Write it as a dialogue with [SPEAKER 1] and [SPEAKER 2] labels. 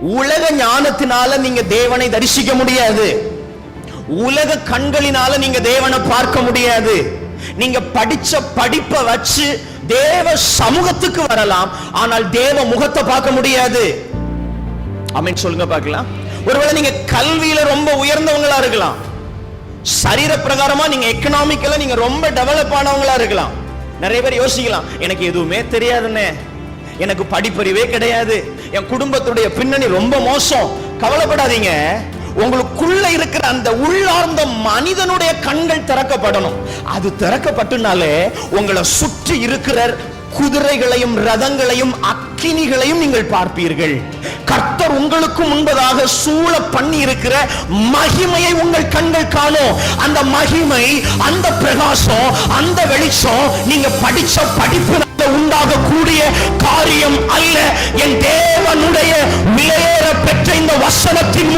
[SPEAKER 1] உலக ஞானத்தினால நீங்க தேவனை தரிசிக்க முடியாது. உலக கண்களினால நீங்க தேவனை பார்க்க முடியாது. நீங்க படிச்ச படிப்பை வச்சு தேவ சமூகத்துக்கு வரலாம். ஆனால் தேவ முகத்தை பார்க்க முடியாது. அமீன் சொல்லுங்க பார்க்கலாம். ஒருவேளை நீங்க கல்வியில ரொம்ப உயர்ந்தவங்களா இருக்கலாம். சரீர பிரகாரமா நீங்க எக்கனாமிக்கல நீங்க ரொம்ப டெவலப் ஆனவங்களா இருக்கலாம். நிறைய பேர் யோசிக்கலாம் எனக்கு எதுவுமே தெரியாதுன்னே. எனக்கு படிப்பறிவே கிடையாது. என் குடும்பத்துடைய பின்னணி ரொம்ப மோசம். கவலைப்படாதீங்க. உங்களுக்குள்ள இருக்கிற அந்த உள்ளார்ந்த மனிதனுடைய கண்கள் திறக்கப்படணும். அது திறக்கப்பட்டுனாலே உங்களை சுற்றி இருக்கிற குதிரைகளையும் ரதங்களையும் அக்கினிகளையும் நீங்கள் பார்ப்பீர்கள். கர்த்தர் உங்களுக்கு முன்பதாக சூழ பண்ணி இருக்கிற மகிமையை உங்கள் கண்கள் காணும். அந்த மகிமை அந்த பிரகாசம் அந்த வெளிச்சம் நீங்க படிச்ச படிப்பு உண்டா? காரியம் அல்ல. என் தேவனுடைய மேல பெற்ற இந்த வசனத்தின்